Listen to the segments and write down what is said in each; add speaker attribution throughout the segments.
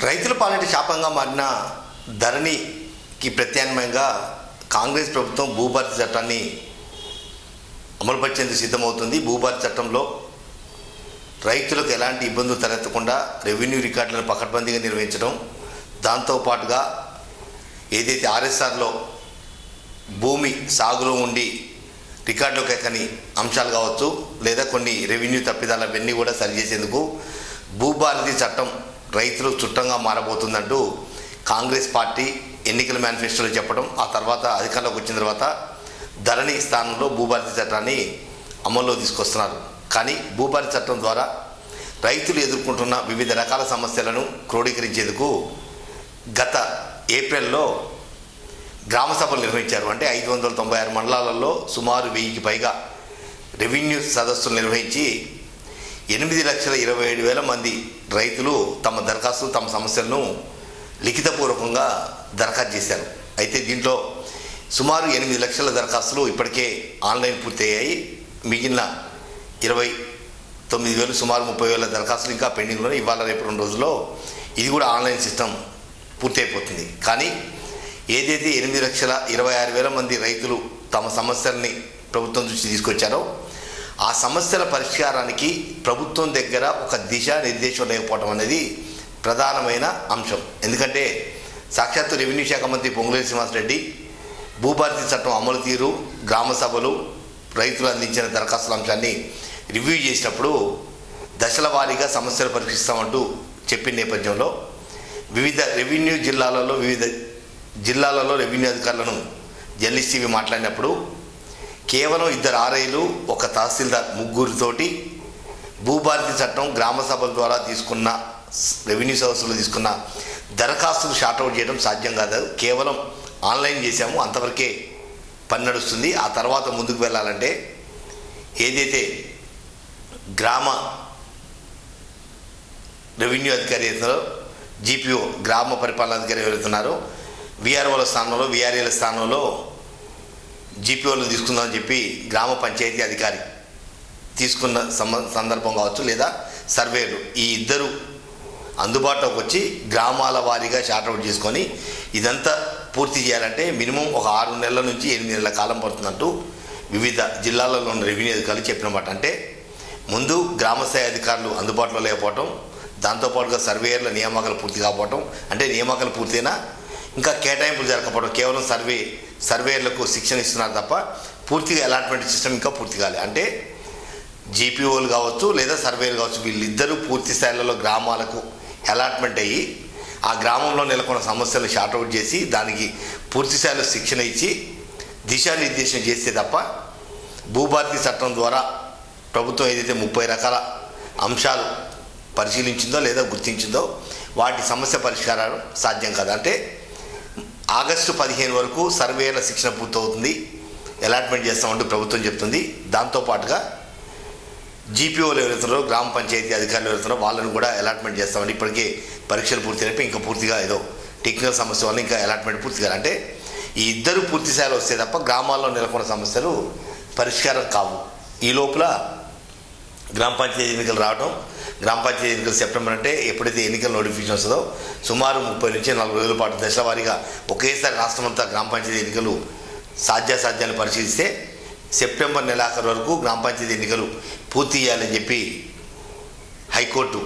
Speaker 1: రైతుల పాలిట శాపంగా మారిన ధరణికి ప్రత్యామ్నాయంగా కాంగ్రెస్ ప్రభుత్వం భూభారతి చట్టాన్ని అమలుపరిచేందుకు సిద్ధమవుతుంది. భూభారతి చట్టంలో రైతులకు ఎలాంటి ఇబ్బందులు తలెత్తకుండా రెవెన్యూ రికార్డులను పకడ్బందీగా నిర్వహించడం దాంతోపాటుగా ఏదైతే ఆర్ఎస్ఆర్లో భూమి సాగులో ఉండి రికార్డులోకి ఎక్కని అంశాలు కావచ్చు లేదా కొన్ని రెవెన్యూ తప్పిదాలు అవన్నీ కూడా సరిచేసేందుకు భూభారతి చట్టం రైతులు చుట్టంగా మారబోతుందంటూ కాంగ్రెస్ పార్టీ ఎన్నికల మేనిఫెస్టోలో చెప్పడం ఆ తర్వాత అధికారంలోకి వచ్చిన తర్వాత ధరణి స్థానంలో భూభారతి చట్టాన్ని అమల్లో తీసుకొస్తున్నారు. కానీ భూభారతి చట్టం ద్వారా రైతులు ఎదుర్కొంటున్న వివిధ రకాల సమస్యలను క్రోడీకరించేందుకు గత ఏప్రిల్లో గ్రామ సభలు నిర్వహించారు. అంటే ఐదు వందల తొంభై ఆరు మండలాలలో సుమారు వెయ్యికి పైగా రెవెన్యూ సదస్సులు నిర్వహించి ఎనిమిది లక్షల ఇరవై ఏడు వేల మంది రైతులు తమ దరఖాస్తులు తమ సమస్యలను లిఖితపూర్వకంగా దరఖాస్తు చేశారు. అయితే దీంట్లో సుమారు ఎనిమిది లక్షల దరఖాస్తులు ఇప్పటికే ఆన్లైన్ పూర్తయ్యాయి. మిగిలిన ఇరవై తొమ్మిది వేలు సుమారు ముప్పై వేల దరఖాస్తులు ఇంకా పెండింగ్లో ఇవాళ రేపు రెండు రోజుల్లో ఇది కూడా ఆన్లైన్ సిస్టమ్ పూర్తయిపోతుంది. కానీ ఏదైతే ఎనిమిది లక్షల ఇరవై ఆరు వేల మంది రైతులు తమ సమస్యల్ని ప్రభుత్వం దృష్టి తీసుకొచ్చారో ఆ సమస్యల పరిష్కారానికి ప్రభుత్వం దగ్గర ఒక దిశ నిర్దేశం లేకపోవడం అనేది ప్రధానమైన అంశం. ఎందుకంటే సాక్షాత్తు రెవెన్యూ శాఖ మంత్రి పొంగులేటి శ్రీనివాసరెడ్డి భూభారతి చట్టం అమలు తీరు గ్రామ సభలు రైతులు అందించిన దరఖాస్తుల అంశాన్ని రివ్యూ చేసినప్పుడు దశల వారీగా సమస్యలు పరిష్కరిస్తామంటూ చెప్పిన నేపథ్యంలో వివిధ రెవెన్యూ జిల్లాలలో వివిధ జిల్లాలలో రెవెన్యూ అధికారులను జర్నలిస్ట్ ఇవి మాట్లాడినప్పుడు కేవలం ఇద్దరు ఆర్ఐలు ఒక తహసీల్దార్ ముగ్గురితోటి భూభారతి చట్టం గ్రామ సభల ద్వారా తీసుకున్న రెవెన్యూ సదస్సులు తీసుకున్న దరఖాస్తులు షార్ట్అవుట్ చేయడం సాధ్యం కాదు. కేవలం ఆన్లైన్ చేశాము. అంతవరకే పని నడుస్తుంది. ఆ తర్వాత ముందుకు వెళ్ళాలంటే ఏదైతే గ్రామ రెవెన్యూ అధికారి అవుతారో జీపీఓ గ్రామ పరిపాలన అధికారి ఎవరైతున్నారో విఆర్ఓల స్థానంలో విఆర్ఏల స్థానంలో జీపీఓలు తీసుకుందామని చెప్పి గ్రామ పంచాయతీ అధికారి తీసుకున్న సందర్భం కావచ్చు లేదా సర్వేలు ఈ ఇద్దరు అందుబాటులోకి వచ్చి గ్రామాల వారీగా షార్ట్అవుట్ చేసుకొని ఇదంతా పూర్తి చేయాలంటే మినిమం ఒక ఆరు నెలల నుంచి ఎనిమిది నెలల కాలం పడుతుందంటూ వివిధ జిల్లాలలో ఉన్న రెవెన్యూ అధికారులు చెప్పినమాట అంటే ముందు గ్రామస్థాయి అధికారులు అందుబాటులో లేకపోవటం దాంతోపాటుగా సర్వేయర్ల నియామకాలు పూర్తి కాకపోవటం అంటే నియామకాలు పూర్తయినా ఇంకా కేటాయింపులు జరగకపోవడం కేవలం సర్వే సర్వేయర్లకు శిక్షణ ఇస్తున్నారు తప్ప పూర్తిగా అలాట్మెంట్ సిస్టమ్ ఇంకా పూర్తి కాలే. అంటే జీపీఓలు కావచ్చు లేదా సర్వేలు కావచ్చు వీళ్ళిద్దరూ పూర్తి స్థాయిలలో గ్రామాలకు అలాట్మెంట్ అయ్యి ఆ గ్రామంలో నెలకొన్న సమస్యలు షార్ట్అవుట్ చేసి దానికి పూర్తి స్థాయిలో శిక్షణ ఇచ్చి దిశానిర్దేశం చేస్తే తప్ప భూభారతి చట్టం ద్వారా ప్రభుత్వం ఏదైతే ముప్పై రకాల అంశాలు పరిశీలించిందో లేదా గుర్తించిందో వాటి సమస్య పరిష్కారం సాధ్యం కాదు. అంటే ఆగస్టు పదిహేను వరకు సర్వేల శిక్షణ పూర్తవుతుంది. అలాట్మెంట్ చేస్తామంటూ ప్రభుత్వం చెప్తుంది. దాంతోపాటుగా జీపీఓలు ఎవరైతున్నారో గ్రామ పంచాయతీ అధికారులు ఎవరైతున్నారో వాళ్ళని కూడా అలాట్మెంట్ చేస్తామని ఇప్పటికే పరీక్షలు పూర్తయినప్పుడు ఇంకా పూర్తిగా ఏదో టెక్నికల్ సమస్య వల్ల ఇంకా అలాట్మెంట్ పూర్తి కాదు అంటే ఈ ఇద్దరు పూర్తి స్థాయిలో వస్తే తప్ప గ్రామాల్లో నెలకొన్న సమస్యలు పరిష్కారం కావు. ఈ లోపల గ్రామ పంచాయతీ ఎన్నికలు రావడం గ్రామ పంచాయతీ ఎన్నికలు సెప్టెంబర్ అంటే ఎప్పుడైతే ఎన్నికల నోటిఫికేషన్ వస్తుందో సుమారు ముప్పై నుంచి నలభై రోజుల పాటు దశల వారీగా ఒకేసారి రాష్ట్రమంతా గ్రామ పంచాయతీ ఎన్నికలు సాధ్యాసాధ్యాలు పరిశీలిస్తే సెప్టెంబర్ నెలాఖరు వరకు గ్రామ పంచాయతీ ఎన్నికలు పూర్తి చేయాలని చెప్పి హైకోర్టు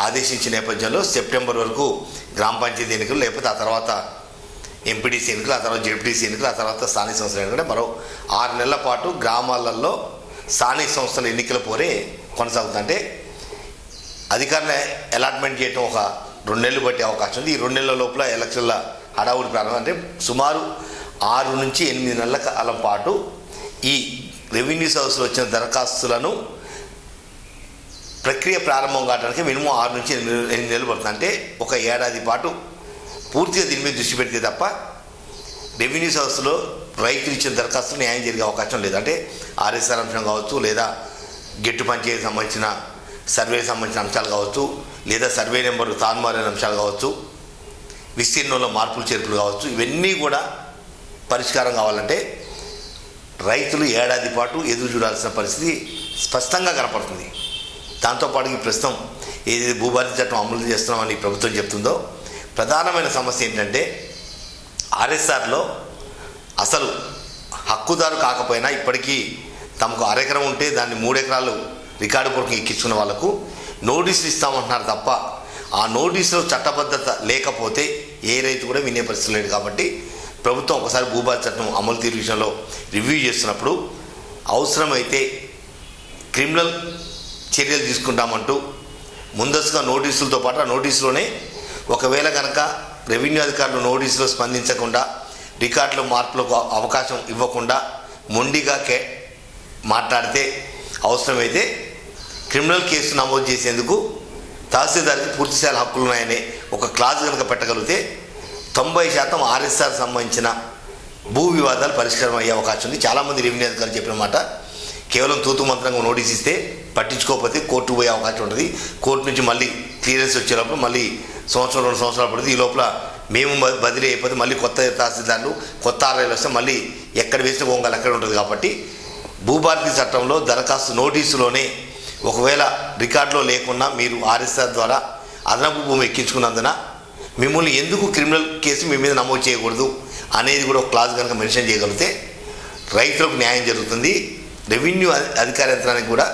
Speaker 1: ఆదేశించిన నేపథ్యంలో సెప్టెంబర్ వరకు గ్రామ పంచాయతీ ఎన్నికలు లేకపోతే ఆ తర్వాత ఎంపీటీసీ ఎన్నికలు ఆ తర్వాత జెడ్పీటీసీ ఎన్నికలు ఆ తర్వాత స్థానిక సంస్థల ఎన్నికలు మరో ఆరు నెలల పాటు గ్రామాలలో స్థానిక సంస్థల ఎన్నికల పోరే కొనసాగుతుందంటే అధికారులు అలాట్మెంట్ చేయటం ఒక రెండు నెలలు పట్టే అవకాశం ఉంది. ఈ రెండు నెలల లోపల ఎలక్షన్ల హడావుడి ప్రారంభం అంటే సుమారు ఆరు నుంచి ఎనిమిది నెలల కాలం పాటు ఈ రెవెన్యూ సర్వీస్లో వచ్చిన దరఖాస్తులను ప్రక్రియ ప్రారంభం కావడానికి మినిమం ఆరు నుంచి ఎనిమిది ఎనిమిది నెలలు పడుతుంది. అంటే ఒక ఏడాది పాటు పూర్తిగా దీని మీద దృష్టి పెడితే తప్ప రెవెన్యూ సర్వీస్లో రైతులు ఇచ్చిన దరఖాస్తులు న్యాయం జరిగే అవకాశం లేదు. అంటే ఆర్ఎస్ఆర్ అంశం కావచ్చు లేదా గెట్టు పంచాయతీ సంబంధించిన సర్వేకి సంబంధించిన అంశాలు కావచ్చు లేదా సర్వే నెంబర్ తాన్మారైన అంశాలు కావచ్చు విస్తీర్ణంలో మార్పులు చేర్పులు కావచ్చు ఇవన్నీ కూడా పరిష్కారం కావాలంటే రైతులు ఏడాది పాటు ఎదురు చూడాల్సిన పరిస్థితి స్పష్టంగా కనపడుతుంది. దాంతోపాటు ఈ ప్రస్తుతం ఏదైతే భూభారతి చట్టం అమలు చేస్తున్నామని ప్రభుత్వం చెప్తుందో ప్రధానమైన సమస్య ఏంటంటే ఆర్ఎస్ఆర్లో అసలు హక్కుదారు కాకపోయినా ఇప్పటికీ తమకు అరెకరం ఉంటే దాన్ని మూడెకరాలు రికార్డు పూర్వకం ఎక్కించుకున్న వాళ్ళకు నోటీసులు ఇస్తామంటున్నారు తప్ప ఆ నోటీసులో చట్టబద్ధత లేకపోతే ఏ రైతు కూడా వినే పరిస్థితి లేదు కాబట్టి ప్రభుత్వం ఒకసారి భూభారతి చట్టం అమలు తీరు విషయంలో రివ్యూ చేస్తున్నప్పుడు అవసరమైతే క్రిమినల్ చర్యలు తీసుకుంటామంటూ ముందస్తుగా నోటీసులతో పాటు ఆ నోటీసులోనే ఒకవేళ కనుక రెవెన్యూ అధికారులు నోటీసులో స్పందించకుండా రికార్డులో మార్పులకు అవకాశం ఇవ్వకుండా మొండిగా కే మాట్లాడితే అవసరమైతే క్రిమినల్ కేసు నమోదు చేసేందుకు తహసీల్దార్కి పూర్తిస్థాయి హక్కులు ఉన్నాయని ఒక క్లాజ్ కనుక పెట్టగలిగితే తొంభై శాతం ఆర్ఎస్ఆర్ సంబంధించిన భూ వివాదాలు పరిష్కారం అయ్యే అవకాశం ఉంది. చాలామంది రెవెన్యూ అధికారులు చెప్పిన మాట కేవలం తూతు మంత్రంగా నోటీస్ ఇస్తే పట్టించుకోకపోతే కోర్టు పోయే అవకాశం ఉంటుంది. కోర్టు నుంచి మళ్ళీ క్లియరెన్స్ వచ్చేటప్పుడు మళ్ళీ సంవత్సరం రెండు సంవత్సరాలు పడుతుంది. ఈ లోపల మేము బదిలీ అయిపోతే మళ్ళీ కొత్త తహసీల్దార్లు కొత్త ఆర్ఐలు వస్తే మళ్ళీ ఎక్కడ వేసిన గొంగలు అక్కడ ఉంటుంది. కాబట్టి భూభారతి చట్టంలో దరఖాస్తు నోటీసులోనే ఒకవేళ రికార్డులో లేకున్నా మీరు ఆర్ఎస్ఆర్ ద్వారా అదనపు భూమి ఎక్కించుకున్నందున మిమ్మల్ని ఎందుకు క్రిమినల్ కేసు మీ మీద నమోదు చేయకూడదు అనేది కూడా ఒక క్లాస్ కనుక మెన్షన్ చేయగలిగితే రైతులకు న్యాయం జరుగుతుంది. రెవెన్యూ అధికార యంత్రానికి కూడా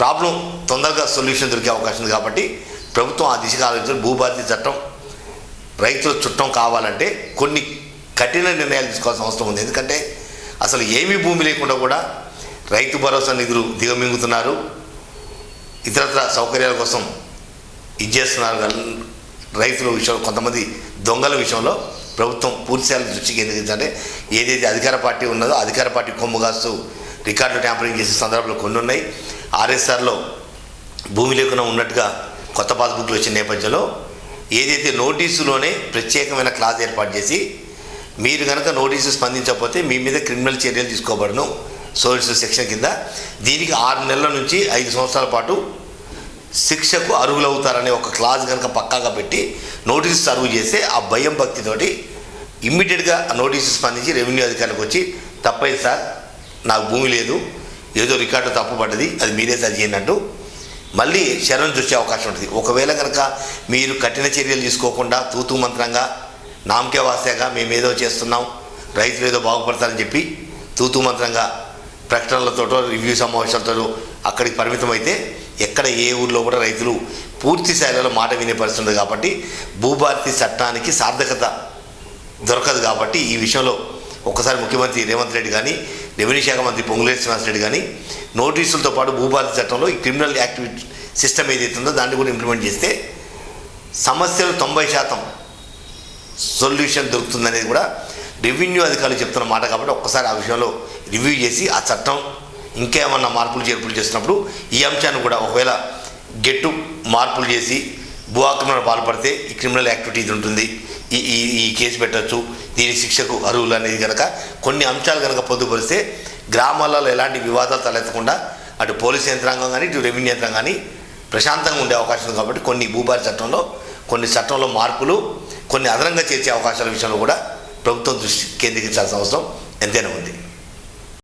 Speaker 1: ప్రాబ్లం తొందరగా సొల్యూషన్ దొరికే అవకాశం ఉంది కాబట్టి ప్రభుత్వం ఆ దిశగా ఆలోచించారు భూభారతి చట్టం రైతుల చుట్టం కావాలంటే కొన్ని కఠిన నిర్ణయాలు తీసుకోవాల్సిన అవసరం ఉంది. ఎందుకంటే అసలు ఏమీ భూమి లేకుండా కూడా రైతు భరోసా నిధులు దిగమింగుతున్నారు. ఇతరత్ర సౌకర్యాల కోసం ఇది చేస్తున్నారు రైతుల విషయంలో కొంతమంది దొంగల విషయంలో ప్రభుత్వం పూర్తిస్థాయి దృష్టి కేంద్రీకరించాలంటే ఏదైతే అధికార పార్టీ ఉన్నదో అధికార పార్టీ కొమ్ము కాస్తూ రికార్డు ట్యాంపరింగ్ చేసే సందర్భాలు కొన్ని ఉన్నాయి. ఆర్ఎస్ఆర్లో భూమి లేకుండా ఉన్నట్టుగా కొత్త పాస్బుక్లు వచ్చిన నేపథ్యంలో ఏదైతే నోటీసులోనే ప్రత్యేకమైన క్లాజ్ ఏర్పాటు చేసి మీరు కనుక నోటీసు స్పందించకపోతే మీ మీద క్రిమినల్ చర్యలు తీసుకోబడను. సోషల్ సెక్షన్ కింద దీనికి ఆరు నెలల నుంచి ఐదు సంవత్సరాల పాటు శిక్షకు అర్హులవుతారనే ఒక క్లాజ్ కనుక పక్కాగా పెట్టి నోటీసు సర్వ్ చేస్తే ఆ భయం భక్తితోటి ఇమ్మీడియట్గా ఆ నోటీసు స్పందించి రెవెన్యూ అధికారికి వచ్చి తప్పైంది సార్ నాకు భూమి లేదు ఏదో రికార్డు తప్పు పడ్డది అది మీరే సరి చేయండి మళ్ళీ శరణ్ చూసే అవకాశం ఉంటుంది. ఒకవేళ కనుక మీరు కఠిన చర్యలు తీసుకోకుండా తూతు మంత్రంగా నామకే వాసేగా మేము ఏదో చేస్తున్నాం రైతులు ఏదో బాగుపడతారని చెప్పి తూతు మంత్రంగా ప్రకటనలతోటో రివ్యూ సమావేశాలతో అక్కడికి పరిమితం అయితే ఎక్కడ ఏ ఊర్లో కూడా రైతులు పూర్తి స్థాయిలో మాట వినే పరిస్థితి ఉంది కాబట్టి భూభారతి చట్టానికి సార్థకత దొరకదు కాబట్టి ఈ విషయంలో ఒక్కసారి ముఖ్యమంత్రి రేవంత్ రెడ్డి కానీ రెవెన్యూ శాఖ మంత్రి శ్రీవంత రెడ్డి కానీ నోటీసులతో పాటు భూభారతి చట్టంలో ఈ క్రిమినల్ యాక్టివిటీ సిస్టమ్ ఏదైతే ఉందో దాన్ని కూడా ఇంప్లిమెంట్ చేస్తే సమస్యలు తొంభై శాతం సొల్యూషన్ దొరుకుతుందనేది కూడా రెవెన్యూ అధికారులు చెప్తున్న మాట కాబట్టి ఒక్కసారి ఆ విషయంలో రివ్యూ చేసి ఆ చట్టం ఇంకేమన్నా మార్పులు చేర్పులు చేసినప్పుడు ఈ అంశాన్ని కూడా ఒకవేళ గెట్టు మార్పులు చేసి భూ ఆక్రమణ పాల్పడితే ఈ క్రిమినల్ యాక్టివిటీ ఇది ఉంటుంది. ఈ ఈ ఈ కేసు పెట్టచ్చు. దీని శిక్షకు అరువులు అనేది కనుక కొన్ని అంశాలు కనుక పొందుపరిస్తే గ్రామాలలో ఎలాంటి వివాదాలు తలెత్తకుండా అటు పోలీస్ యంత్రాంగం కానీ ఇటు రెవెన్యూ యంత్రాంగం కానీ ప్రశాంతంగా ఉండే అవకాశం ఉంది కాబట్టి కొన్ని భూభారీ చట్టంలో కొన్ని చట్టంలో మార్పులు కొన్ని అదనంగా చేర్చే అవకాశాల విషయంలో కూడా ప్రభుత్వం దృష్టి కేంద్రీకరించాల్సిన అవసరం ఎంతైనా ఉంది.